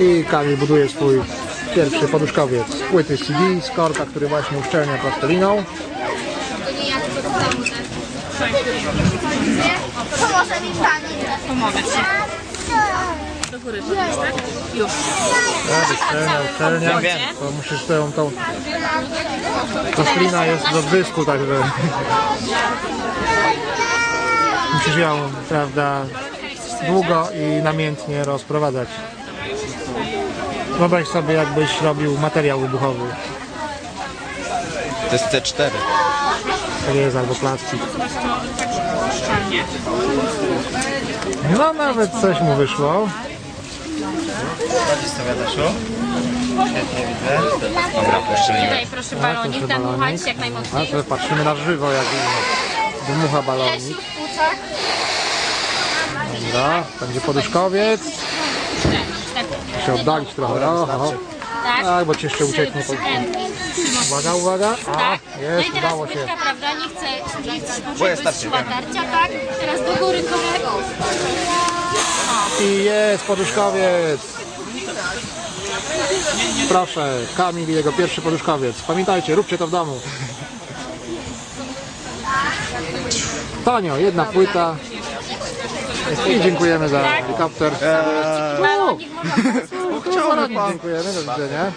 I Kamil buduje swój pierwszy poduszkowiec z płyty CD, z korka, który właśnie uszczelnia plasteliną. To nie ja, tylko to samo? Pomoże mi pani. Pomogę ci. Do góry podnieść, tak? Już. Tak, uszczelnia, uszczelnia. Wiem. To musisz tą, tą... Plastelina jest do wysku, także... Musisz ją, prawda, długo i namiętnie rozprowadzać. Wyobraź sobie, jakbyś robił materiał wybuchowy. To jest C4. To jest albo plastik. No nawet coś mu wyszło. Chodzisz sobie, Adasiu? Świetnie widzę. Dobra, poszczeliłem. Tutaj proszę balonik, Proszę nadmuchać balonik. jak A najmocniej. to patrzymy na żywo, jak wymucha balonik. Dobra, będzie poduszkowiec. Się oddalić trochę. O, o, o. tak. Tak, bo ci jeszcze ucieknie. Uwaga, uwaga. A, Tak. No i jest, teraz udało się. prawda? Nie chcę, nie chcę żeby tarcia, tak? Teraz do góry kolego. I jest poduszkowiec. Proszę, Kamil i jego pierwszy poduszkowiec. Pamiętajcie, róbcie to w domu. Tanio, jedna płyta. I dziękujemy za helikopter. Balonik, Dziękujemy, do widzenia.